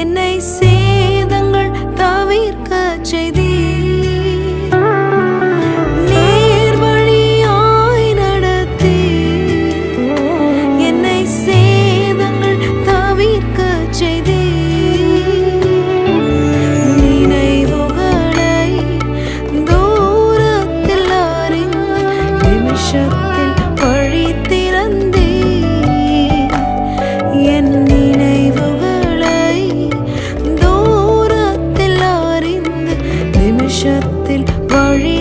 என்னை சேதங்கள் தவிர்க்க செய்தி நேர்வழியாய் நடத்தி என்னை சேதங்கள் தவிர்க்க செய்தி நினைவுகளை தூரத்தில் அறிந்த நிமிஷம் வழி